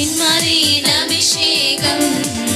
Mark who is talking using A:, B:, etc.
A: பின்மாரியின் அபிஷேகம்.